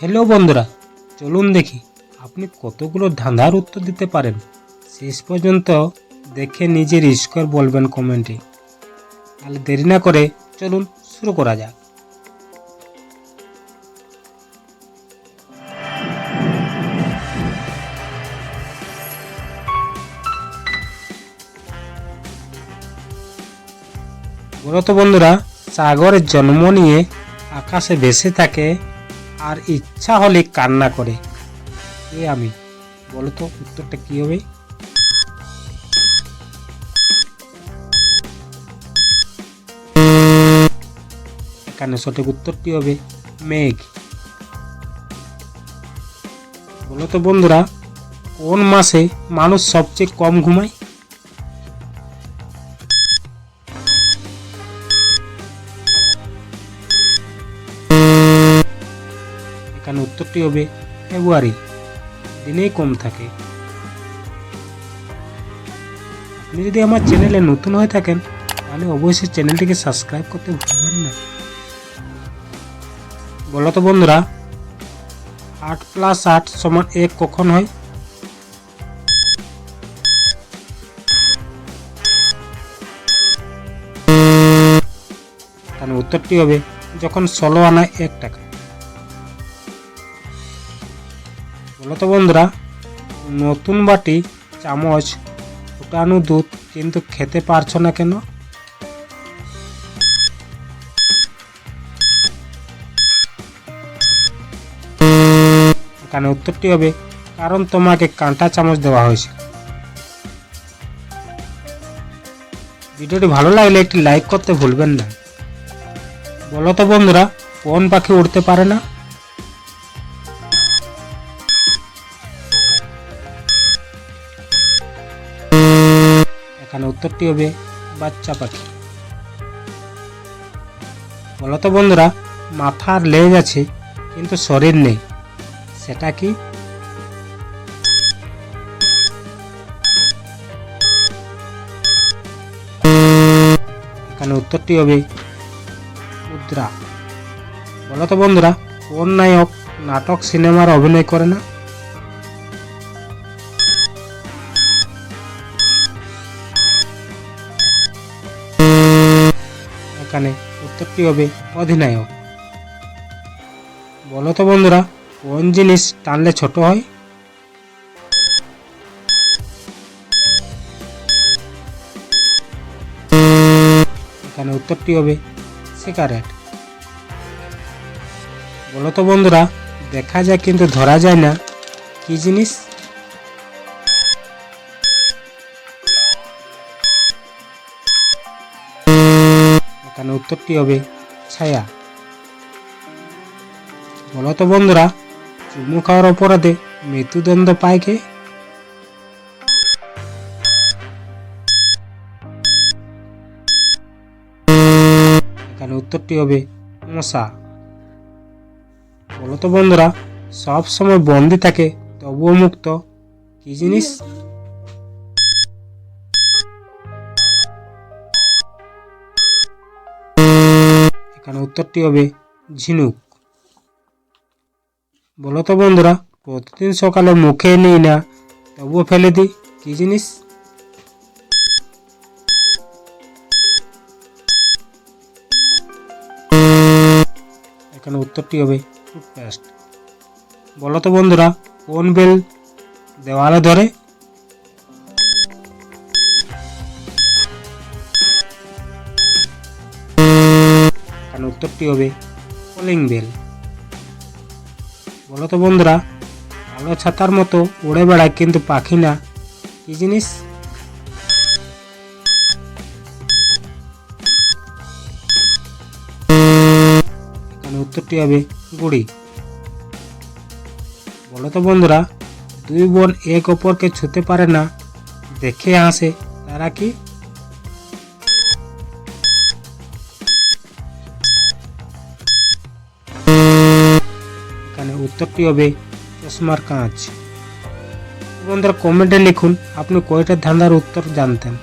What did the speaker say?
Hello বন্ধুরা, চলুন দেখি আপনি কতগুলো ধাঁধার উত্তর দিতে পারেন। শেষ পর্যন্ত দেখে নিজের স্কোর বলবেন কমেন্টে। তাহলে দেরি না করে চলুন শুরু করা যাক। মূলত বন্ধুরা, সাগরের জন্ম নিয়ে আকাশে ভেসে থাকে আর ইচ্ছা হলে কান্না করে। এ আমি? বলো তো উত্তরটা কি হবে? এখানে সঠিক উত্তরটি হবে? মেঘ। বলো তো বন্ধুরা, কোন মাসে মানুষ সবচেয়ে কম ঘুমায়? এখানে উত্তরটি হবে ফেব্রুয়ারি। দিনেই কম থাকে। আপনি যদি আমার চ্যানেলে নতুন হয়ে থাকেন, তাহলে অবশ্যই চ্যানেলটিকে সাবস্ক্রাইব করতে ভুলবেন না। বলো তো বন্ধুরা, আট প্লাস আট সমান এক কখন হয়? তাহলে উত্তরটি হবে যখন ষোলো আনায় এক টাকা। বলো তো বন্ধুরা, নতুন বাটি, চামচ, ফুটানো দুধ কিন্তু খেতে পারছ না কেন? এখানে উত্তরটি হবে, কারণ তোমাকে কাঁটা চামচ দেওয়া হয়েছে। ভিডিওটি ভালো লাগলে একটি লাইক করতে ভুলবেন না। বলো তো বন্ধুরা, কোন পাখি উড়তে পারে না? এখানে উত্তরটি হবে বাচ্চা পাখি। বলো তো বন্ধুরা, মাথার লেজ আছে, কিন্তু শরীর নেই। সেটা কি? এখানে উত্তরটি হবে মুদ্রা। বলো তো বন্ধুরা, কোন নায়ক নাটক সিনেমার অভিনয় করে না? এখানে উত্তরটি হবে অধিনায়ক। বলো তো বন্ধুরা, কোন জিনিস টানলে ছোট হয়? এখানে উত্তরটি হবে সিগারেট। বলো তো বন্ধুরা, দেখা যায় কিন্তু ধরা যায় না। কি জিনিস? এখানে উত্তরটি হবে, ছায়া। বলো তো বন্ধুরা, চুমু খাওয়ার অপরাধে মৃত্যুদণ্ড পায় কে? এখানে উত্তরটি হবে, মশা। বলো তো বন্ধুরা সব সময় বন্দি থাকে তবুও মুক্ত, কি জিনিস? এখানে উত্তরটি হবে ঝিনুক। বলো তো বন্ধুরা, প্রতিদিন সকালে মুখে নিই না, তবুও ফেলে দিই, কি জিনিস? এখানে উত্তরটি হবে টুথপেস্ট। বলো তো বন্ধুরা, কোন বেল দেওয়ালে ধরে? উত্তরটি হবে কলিং বেল। বলো তো বন্ধুরা আলো ছাতার মতো উড়ে বেড়ায় কিন্তু পাখি না। কি জিনিস? এখানে উত্তরটি হবে গুড়ি। বলো তো বন্ধুরা, দুই বোন এক অপরকে ছুতে পারে না। দেখে হাসে, তারা কি উত্তরটি হবে চশমার কাঁচ। বন্ধুরা কমেন্টে লিখুন আপনি কয়টা ধাঁধার উত্তর জানতেন?